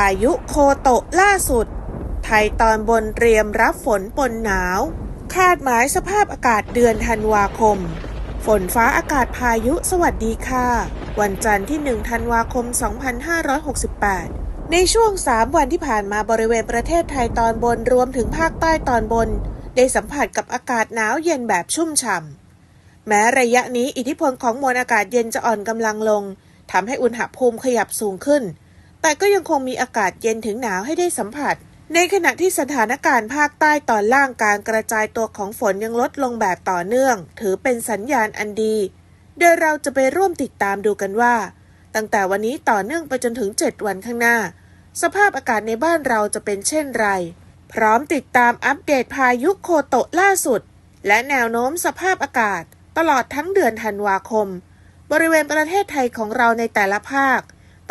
ายุโคโตะล่าสุด ไทยตอนบนเตรียมรับฝนปนหนาว คาดหมายสภาพอากาศเดือนธันวาคม ฝนฟ้าอากาศพายุสวัสดีค่ะ วันจันทร์ที่ 1 ธันวาคม 2568 ในช่วง 3 วันที่ผ่านมาบริเวณประเทศไทยตอนบนรวมถึงภาคใต้ตอนบน ได้สัมผัสกับอากาศหนาวเย็นแบบชุ่มฉ่ำแม้ระยะนี้อิทธิพลของมวลอากาศเย็นจะอ่อนกำลังลงทำให้อุณหภูมิขยับสูงขึ้น แต่ก็ยังคงมีอากาศเย็นถึงหนาวให้ได้สัมผัส ในขณะที่สถานการณ์ภาคใต้ตอนล่างการกระจายตัวของฝนยังลดลงแบบต่อเนื่อง ถือเป็นสัญญาณอันดี โดยเราจะไปร่วมติดตามดูกันว่า ตั้งแต่วันนี้ต่อเนื่องไปจนถึง 7 วันข้างหน้า สภาพอากาศในบ้านเราจะเป็นเช่นไร พร้อมติดตามอัปเดตพายุโคโตะล่าสุด และแนวโน้มสภาพอากาศ ตลอดทั้งเดือนธันวาคม บริเวณประเทศไทยของเราในแต่ละภาค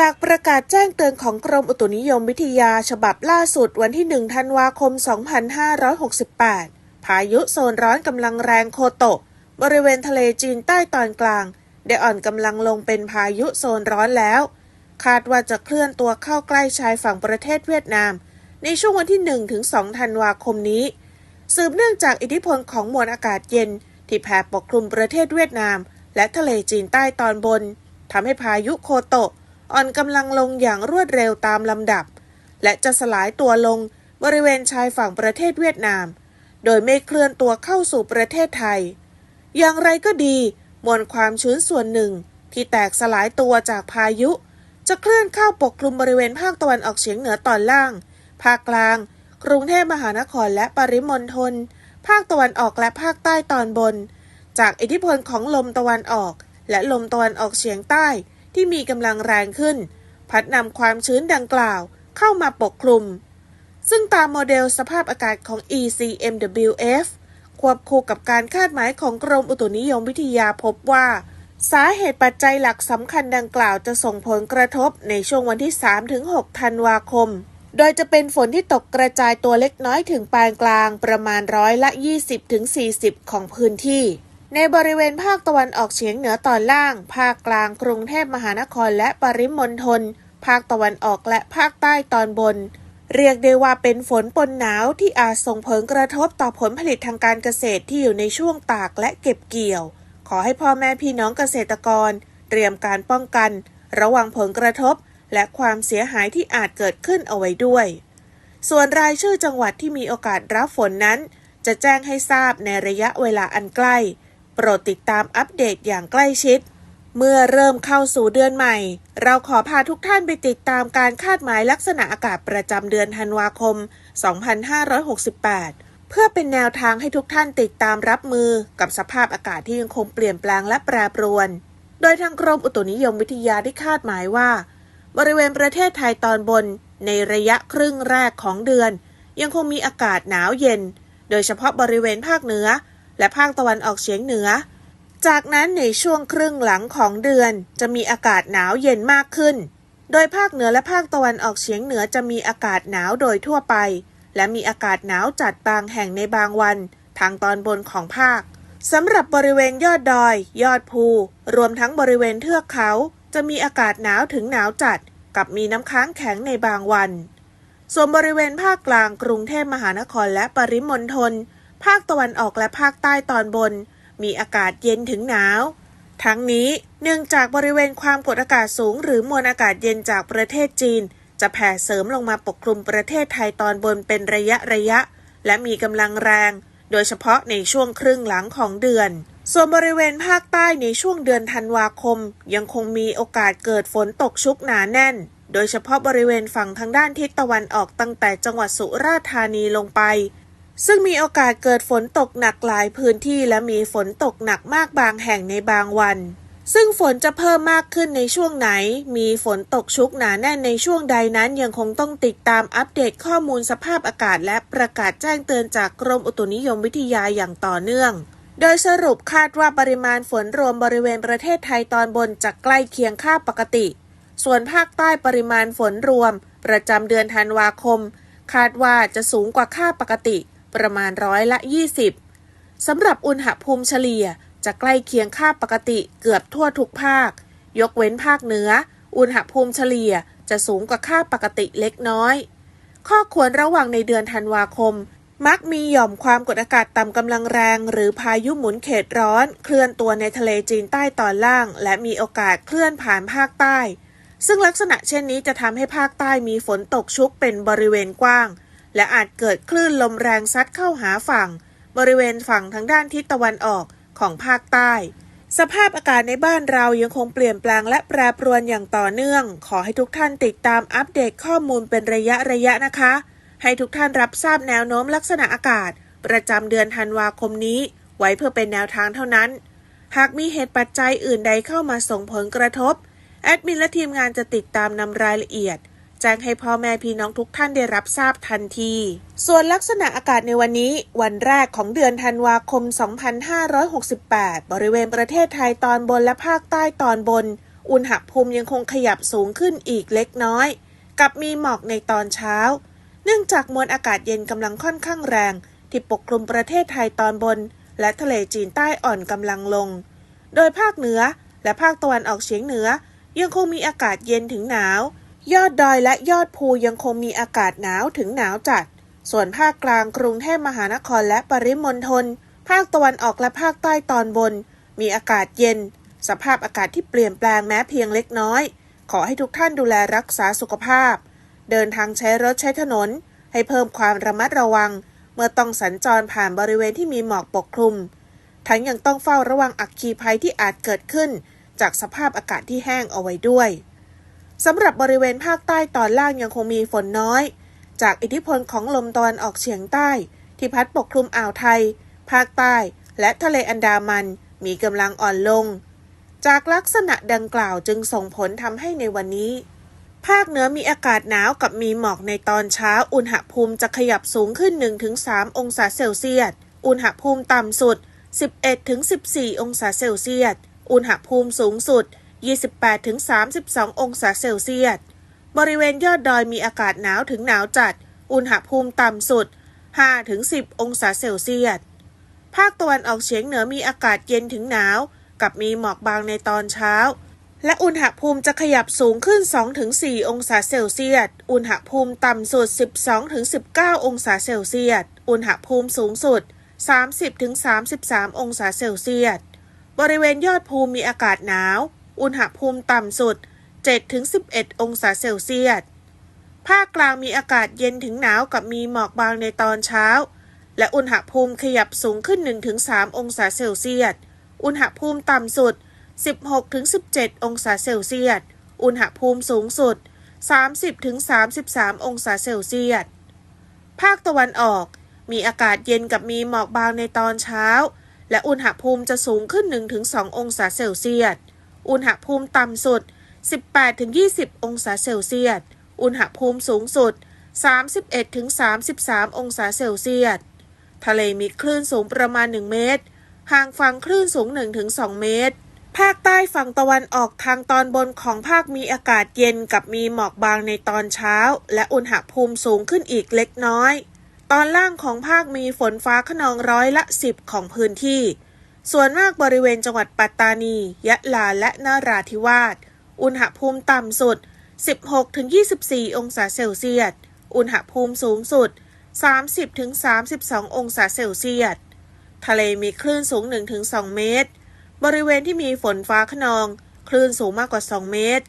จากประกาศแจ้งเตือนของกรมอุตุนิยมวิทยาฉบับล่าสุดวันที่ 1 ธันวาคม 2568 พายุโซนร้อนกำลังแรงโคโตะ บริเวณทะเลจีนใต้ตอนกลาง ได้อ่อนกำลังลงเป็นพายุโซนร้อนแล้ว คาดว่าจะเคลื่อนตัวเข้าใกล้ชายฝั่งประเทศเวียดนาม ในช่วงวันที่ 1 ถึง 2 ธันวาคมนี้ สืบเนื่องจากอิทธิพลของมวลอากาศเย็น ที่แผ่ปกคลุมประเทศเวียดนาม และทะเลจีนใต้ตอนบนทำให้พายุโคโตะ อ่อนกำลังลงอย่างรวดเร็วตามลำดับ และจะสลายตัวลงบริเวณชายฝั่งประเทศเวียดนาม โดยไม่เคลื่อนตัวเข้าสู่ประเทศไทย อย่างไรก็ดี มวลความชื้นส่วนหนึ่งที่แตกสลายตัวจากพายุ จะเคลื่อนเข้าปกคลุมบริเวณภาคตะวันออกเฉียงเหนือตอนล่าง ภาคกลาง กรุงเทพมหานครและปริมณฑล ภาคตะวันออกและภาคใต้ตอนบน จากอิทธิพลของลมตะวันออกและลมตะวันออกเฉียงใต้ ที่มีกำลังแรงขึ้น พัดนำความชื้นดังกล่าวเข้ามาปกคลุม ซึ่งตามโมเดลสภาพอากาศของ ECMWF ควบคู่กับการคาดหมายของกรมอุตุนิยมวิทยาพบว่า สาเหตุปัจจัยหลักสำคัญดังกล่าวจะส่งผลกระทบในช่วงวันที่ 3-6 ธันวาคม โดยจะเป็นฝนที่ตกกระจายตัวเล็กน้อยถึงปานกลางประมาณร้อยละ 20-40 ของพื้นที่ ในบริเวณภาคตะวันออกเฉียงเหนือตอนล่าง ภาคกลางกรุงเทพมหานครและปริมณฑล ภาคตะวันออกและภาคใต้ตอนบน เรียกได้ว่าเป็นฝนปนหนาวที่อาจส่งผลกระทบต่อผลผลิตทางการเกษตรที่อยู่ในช่วงตากและเก็บเกี่ยว ขอให้พ่อแม่พี่น้องเกษตรกร เตรียมการป้องกัน ระวังผลกระทบ และความเสียหายที่อาจเกิดขึ้นเอาไว้ด้วย ส่วนรายชื่อจังหวัดที่มีโอกาสรับฝนนั้น จะแจ้งให้ทราบในระยะเวลาอันใกล้ โปรดติดตามอัปเดตอย่างใกล้ชิด เมื่อเริ่มเข้าสู่เดือนใหม่ เราขอพาทุกท่านไปติดตามการคาดหมายลักษณะอากาศประจำเดือนธันวาคม 2568 เพื่อเป็นแนวทางให้ทุกท่านติดตามรับมือกับสภาพอากาศที่ยังคงเปลี่ยนแปลงและแปรปรวน โดยทางกรมอุตุนิยมวิทยาได้คาดหมายว่า บริเวณประเทศไทยตอนบนในระยะครึ่งแรกของเดือน ยังคงมีอากาศหนาวเย็น โดยเฉพาะบริเวณภาคเหนือ และภาคตะวันออกเฉียงเหนือ จากนั้นในช่วงครึ่งหลังของเดือนจะมีอากาศหนาวเย็นมากขึ้น โดยภาคเหนือและภาคตะวันออกเฉียงเหนือจะมีอากาศหนาวโดยทั่วไป และมีอากาศหนาวจัดบางแห่งในบางวัน ทางตอนบนของภาคสำหรับบริเวณยอดดอย ยอดภู รวมทั้งบริเวณเทือกเขา จะมีอากาศหนาวถึงหนาวจัด กับมีน้ำค้างแข็งในบางวัน ส่วนบริเวณภาคกลางกรุงเทพมหานครและปริมณฑล ภาคตะวันออกและภาคใต้ตอนบน มีอากาศเย็นถึงหนาว ทั้งนี้เนื่องจากบริเวณความกดอากาศสูง หรือมวลอากาศเย็นจากประเทศจีน จะแผ่เสริมลงมาปกคลุมประเทศไทยตอนบนเป็นระยะระยะ และมีกำลังแรง โดยเฉพาะในช่วงครึ่งหลังของเดือน ส่วนบริเวณภาคใต้ในช่วงเดือนธันวาคม ยังคงมีโอกาสเกิดฝนตกชุกหนาแน่นโดยเฉพาะบริเวณฝั่งทางด้านทิศตะวันออกตั้งแต่จังหวัดสุราษฎร์ธานีลงไป ซึ่งมีโอกาสเกิดฝนตกหนักหลายพื้นที่และมีฝนตกหนักมากบางแห่งในบางวัน ซึ่งฝนจะเพิ่มมากขึ้นในช่วงไหน มีฝนตกชุกหนาแน่นในช่วงใดนั้นยังคงต้องติดตามอัปเดตข้อมูลสภาพอากาศ และประกาศแจ้งเตือนจากกรมอุตุนิยมวิทยาอย่างต่อเนื่อง โดยสรุปคาดว่าปริมาณฝนรวมบริเวณประเทศไทยตอนบนจะใกล้เคียงค่าปกติ ส่วนภาคใต้ปริมาณฝนรวม ประจำเดือนธันวาคม คาดว่าจะสูงกว่าค่าปกติ ประมาณร้อยละ 20สำหรับอุณหภูมิเฉลี่ยจะใกล้เคียงค่าปกติเกือบทั่วทุกภาค ยกเว้นภาคเหนือ อุณหภูมิเฉลี่ยจะสูงกว่าค่าปกติเล็กน้อย ข้อควรระวังในเดือนธันวาคม มักมีหย่อมความกดอากาศต่ำกำลังแรง หรือพายุหมุนเขตร้อน เคลื่อนตัวในทะเลจีนใต้ตอนล่าง และมีโอกาสเคลื่อนผ่านภาคใต้ ซึ่งลักษณะเช่นนี้จะทำให้ภาคใต้มีฝนตกชุกเป็นบริเวณกว้าง และอาจเกิดคลื่นลมแรงซัดเข้าหาฝั่ง บริเวณฝั่งทางด้านทิศตะวันออกของภาคใต้ สภาพอากาศในบ้านเรายังคงเปลี่ยนแปลงและแปรปรวนอย่างต่อเนื่อง ขอให้ทุกท่านติดตามอัปเดตข้อมูลเป็นระยะระยะนะคะ ให้ทุกท่านรับทราบแนวโน้มลักษณะอากาศ ประจำเดือนธันวาคมนี้ ไว้เพื่อเป็นแนวทางเท่านั้น หากมีเหตุปัจจัยอื่นใดเข้ามาส่งผลกระทบแอดมินและทีมงานจะติดตามนำรายละเอียด แจ้งให้พ่อแม่พี่น้องทุกท่านได้รับทราบทันที ส่วนลักษณะอากาศในวันนี้ วันแรกของเดือนธันวาคม 2568 บริเวณประเทศไทยตอนบนและภาคใต้ตอนบน อุณหภูมิยังคงขยับสูงขึ้นอีกเล็กน้อย กับมีหมอกในตอนเช้า เนื่องจากมวลอากาศเย็นกำลังค่อนข้างแรง ที่ปกคลุมประเทศไทยตอนบน และทะเลจีนใต้อ่อนกำลังลง โดยภาคเหนือและภาคตะวันออกเฉียงเหนือยังคงมีอากาศเย็นถึงหนาว ยอดดอยและยอดภูยังคงมีอากาศหนาวถึงหนาวจัด ส่วนภาคกลางกรุงเทพมหานครและปริมณฑล ภาคตะวันออกและภาคใต้ตอนบน มีอากาศเย็น สภาพอากาศที่เปลี่ยนแปลงแม้เพียงเล็กน้อย ขอให้ทุกท่านดูแลรักษาสุขภาพ เดินทางใช้รถใช้ถนน ให้เพิ่มความระมัดระวัง เมื่อต้องสัญจรผ่านบริเวณที่มีหมอกปกคลุม ทั้งยังต้องเฝ้าระวังอัคคีภัยที่อาจเกิดขึ้น จากสภาพอากาศที่แห้งเอาไว้ด้วย สำหรับบริเวณภาคใต้ตอนล่างยังคงมีฝนน้อย จากอิทธิพลของลมตะวันออกเฉียงใต้ ที่พัดปกคลุมอ่าวไทย ภาคใต้ และทะเลอันดามันมีกำลังอ่อนลง จากลักษณะดังกล่าวจึงส่งผลทำให้ในวันนี้ ภาคเหนือมีอากาศหนาวกับมีหมอกในตอนเช้า อุณหภูมิจะขยับสูงขึ้น 1-3 องศาเซลเซียส อุณหภูมิต่ำสุด 11-14 องศาเซลเซียส อุณหภูมิสูงสุด 28-32 องศาเซลเซียส บริเวณยอดดอยมีอากาศหนาวถึงหนาวจัด อุณหภูมิต่ำสุด 5-10 องศาเซลเซียส ภาคตะวันออกเฉียงเหนือมีอากาศเย็นถึงหนาว กับมีหมอกบางในตอนเช้า และอุณหภูมิจะขยับสูงขึ้น 2-4 องศาเซลเซียส อุณหภูมิต่ำสุด 12-19 องศาเซลเซียส อุณหภูมิสูงสุด 30-33 องศาเซลเซียส บริเวณยอดภูมิมีอากาศหนาว อุณหภูมิต่ำสุด 7-11 องศาเซลเซียส ภาคกลางมีอากาศเย็นถึงหนาวกับมีหมอกบางในตอนเช้า และอุณหภูมิขยับสูงขึ้น 1-3 องศาเซลเซียส อุณหภูมิต่ำสุด 16-17 องศาเซลเซียส อุณหภูมิสูงสุด 30-33 องศาเซลเซียส ภาคตะวันออก มีอากาศเย็นกับมีหมอกบางในตอนเช้า และอุณหภูมิจะสูงขึ้น 1-2 องศาเซลเซียส อุณหภูมิต่ำสุด 18-20 องศาเซลเซียส อุณหภูมิสูงสุด 31-33 องศาเซลเซียส ทะเลมีคลื่นสูงประมาณ 1 เมตร ห่างฝั่งคลื่นสูง 1-2 เมตร ภาคใต้ฝั่งตะวันออกทางตอนบนของภาคมีอากาศเย็นกับมีหมอกบางในตอนเช้า และอุณหภูมิสูงขึ้นอีกเล็กน้อย ตอนล่างของภาคมีฝนฟ้าขนองร้อยละ 10 ของพื้นที่ ส่วนมากบริเวณจังหวัดปัตตานี ยะลาและนราธิวาส อุณหภูมิต่ำสุด 16-24 องศาเซลเซียส อุณหภูมิสูงสุด 30-32 องศาเซลเซียส ทะเลมีคลื่นสูง 1-2 เมตร บริเวณที่มีฝนฟ้าขนอง คลื่นสูงมากกว่า 2 เมตร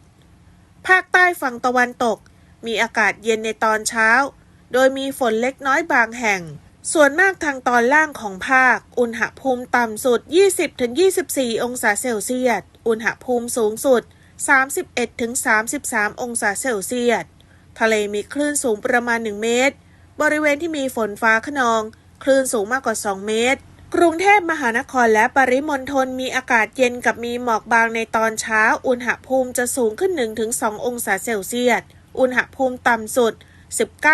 ภาคใต้ฝั่งตะวันตก มีอากาศเย็นในตอนเช้า โดยมีฝนเล็กน้อยบางแห่ง ส่วนมากทางตอนล่างของภาค อุณหภูมิต่ำสุด 20-24 องศาเซลเซียส อุณหภูมิสูงสุด 31-33 องศาเซลเซียส ทะเลมีคลื่นสูงประมาณ 1 เมตร บริเวณที่มีฝนฟ้าขนอง คลื่นสูงมากกว่า 2 เมตร กรุงเทพมหานครและปริมณฑลมีอากาศเย็นกับมีหมอกบางในตอนเช้า อุณหภูมิจะสูงขึ้น 1-2 องศาเซลเซียส อุณหภูมิต่ำสุด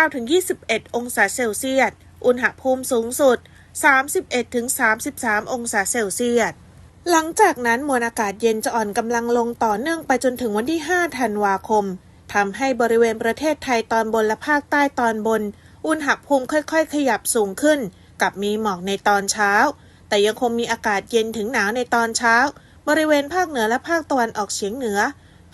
19-21 องศาเซลเซียส อุณหภูมิสูงสุด 31-33 องศาเซลเซียส หลังจากนั้นมวลอากาศเย็นจะอ่อนกำลังลงต่อเนื่องไปจนถึงวันที่ 5 ธันวาคมทำให้บริเวณประเทศไทยตอนบนและภาคใต้ตอนบน อุณหภูมิค่อยๆ ขยับสูงขึ้น กับมีหมอกในตอนเช้า แต่ยังคงมีอากาศเย็นถึงหนาวในตอนเช้า บริเวณภาคเหนือและภาคตะวันออกเฉียงเหนือ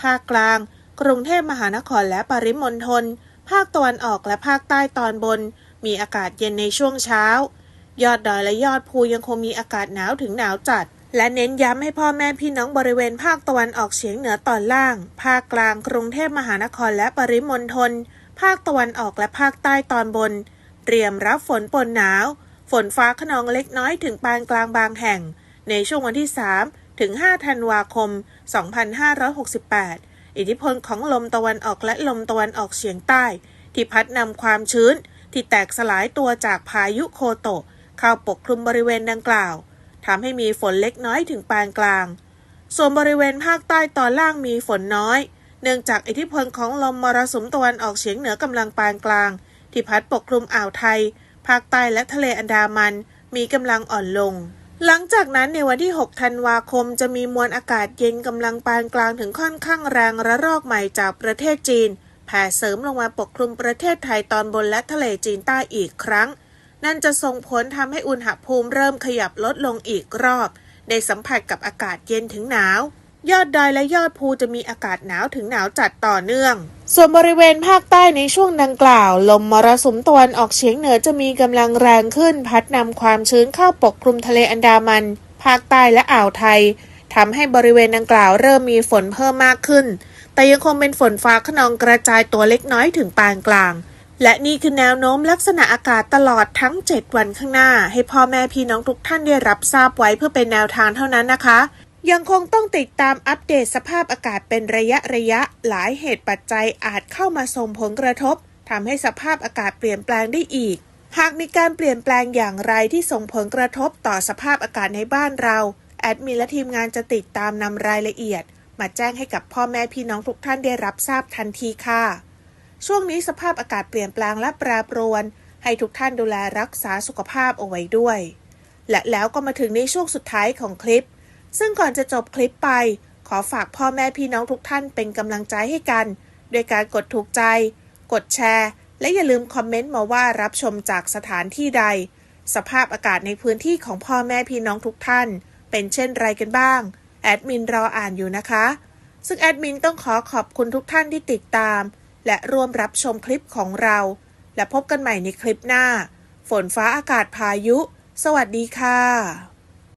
ภาคกลาง กรุงเทพมหานครและปริมณฑลภาคตะวันออกและภาคใต้ตอนบน มีอากาศเย็นในช่วงเช้า ยอดดอยและยอดภูยังคงมีอากาศหนาวถึงหนาวจัด และเน้นย้ำให้พ่อแม่พี่น้องบริเวณภาคตะวันออกเฉียงเหนือตอนล่าง ภาคกลางกรุงเทพมหานครและปริมณฑลภาคตะวันออกและภาคใต้ตอนบน เตรียมรับฝนปนหนาว ฝนฟ้าขนองเล็กน้อยถึงปานกลางบางแห่ง ในช่วงวันที่ 3 ถึง 5 ธันวาคม 2568 อิทธิพลของลมตะวันออกและลมตะวันออกเฉียงใต้ ที่พัดนำความชื้น ที่แตกสลายตัวจากพายุโคโตะ เข้าปกคลุมบริเวณดังกล่าวทำให้มีฝนเล็กน้อยถึงปานกลาง ส่วนบริเวณภาคใต้ตอนล่างมีฝนน้อย เนื่องจากอิทธิพลของลมมรสุมตะวันออกเฉียงเหนือกำลังปานกลาง ที่พัดปกคลุมอ่าวไทย ภาคใต้และทะเลอันดามัน มีกำลังอ่อนลง หลังจากนั้นในวันที่ 6 ธันวาคมจะมีมวลอากาศเย็นกำลังปานกลางถึงค่อนข้างแรงระลอกใหม่จากประเทศจีน แผ่เสริมลงมาปกคลุมประเทศไทยตอนบนและทะเลจีนใต้อีกครั้ง นั่นจะส่งผลทำให้อุณหภูมิเริ่มขยับลดลงอีกรอบ ได้สัมผัสกับอากาศเย็นถึงหนาว ยอดดอยและยอดภูจะมีอากาศหนาวถึงหนาวจัดต่อเนื่อง ส่วนบริเวณภาคใต้ในช่วงดังกล่าว ลมมรสุมตะวันออกเฉียงเหนือจะมีกำลังแรงขึ้น พัดนำความชื้นเข้าปกคลุมทะเลอันดามัน ภาคใต้และอ่าวไทยทำให้บริเวณดังกล่าวเริ่มมีฝนเพิ่มมากขึ้น แต่ยังคงเป็นฝนฟ้าขนองกระจายตัวเล็กน้อยถึงปานกลาง และนี่คือแนวโน้มลักษณะอากาศตลอดทั้ง 7 วันข้างหน้า ให้พ่อแม่พี่น้องทุกท่านได้รับทราบไว้เพื่อเป็นแนวทางเท่านั้นนะคะ ยังคงต้องติดตามอัปเดตสภาพอากาศเป็นระยะระยะ หลายเหตุปัจจัยอาจเข้ามาส่งผลกระทบทำให้สภาพอากาศเปลี่ยนแปลงได้อีก หากมีการเปลี่ยนแปลงอย่างไรที่ส่งผลกระทบต่อสภาพอากาศในบ้านเรา แอดมินและทีมงานจะติดตามนำรายละเอียด มาแจ้งให้กับพ่อแม่พี่น้องทุกท่านได้รับทราบทันทีค่ะ ช่วงนี้สภาพอากาศเปลี่ยนแปลงและแปรปรวน ให้ทุกท่านดูแลรักษาสุขภาพเอาไว้ด้วย และแล้วก็มาถึงในช่วงสุดท้ายของคลิป ซึ่งก่อนจะจบคลิปไป ขอฝากพ่อแม่พี่น้องทุกท่านเป็นกำลังใจให้กัน โดยการกดถูกใจ กดแชร์ และอย่าลืมคอมเมนต์มาว่ารับชมจากสถานที่ใด สภาพอากาศในพื้นที่ของพ่อแม่พี่น้องทุกท่าน เป็นเช่นไรกันบ้าง แอดมินรออ่านอยู่นะคะ ซึ่งแอดมินต้องขอขอบคุณทุกท่านที่ติดตาม และร่วมรับชมคลิปของเรา และพบกันใหม่ในคลิปหน้า ฝนฟ้าอากาศพายุ สวัสดีค่ะ